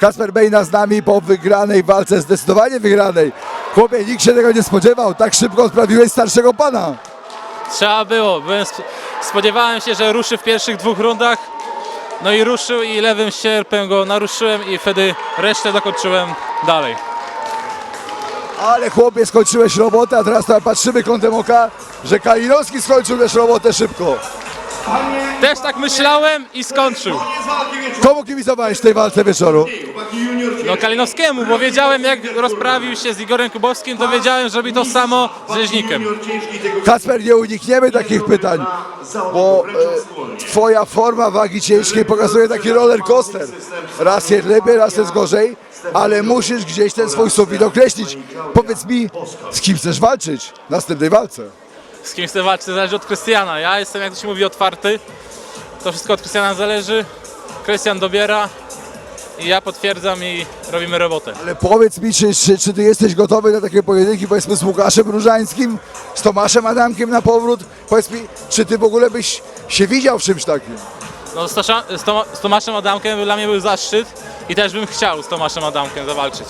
Kasper Bejna z nami po wygranej walce, zdecydowanie wygranej. Chłopie, nikt się tego nie spodziewał, tak szybko sprawiłeś starszego pana. Trzeba było. Byłem, sp- spodziewałem się, że ruszy w pierwszych dwóch rundach. No i ruszył i lewym sierpem go naruszyłem i wtedy resztę dokończyłem dalej. Ale chłopie, skończyłeś robotę, a teraz tam patrzymy kątem oka, że Kalinowski skończył też robotę szybko. Też tak myślałem i skończył. Komu kibicowałeś w tej walce wieczoru? No Kalinowskiemu, bo wiedziałem jak rozprawił się z Igorem Kubowskim, to wiedziałem, że robi to samo z Rzeźnikiem. Kasper, nie unikniemy takich pytań, bo e, twoja forma wagi ciężkiej pokazuje taki roller coaster. Raz jest lepiej, raz jest gorzej, ale musisz gdzieś ten swój sufit określić. Powiedz mi, z kim chcesz walczyć w następnej walce? Z kim chcę walczyć, to zależy od Krystiana. Ja jestem, jak to się mówi, otwarty. To wszystko od Krystiana zależy. Krystian dobiera i ja potwierdzam i robimy robotę. Ale powiedz mi, czy, czy, czy ty jesteś gotowy na takie pojedynki, powiedzmy z Łukaszem Różańskim, z Tomaszem Adamkiem na powrót? Powiedz mi, czy ty w ogóle byś się widział w czymś takim? No, z, Tosza, z, Toma, z Tomaszem Adamkiem dla mnie był zaszczyt i też bym chciał z Tomaszem Adamkiem zawalczyć.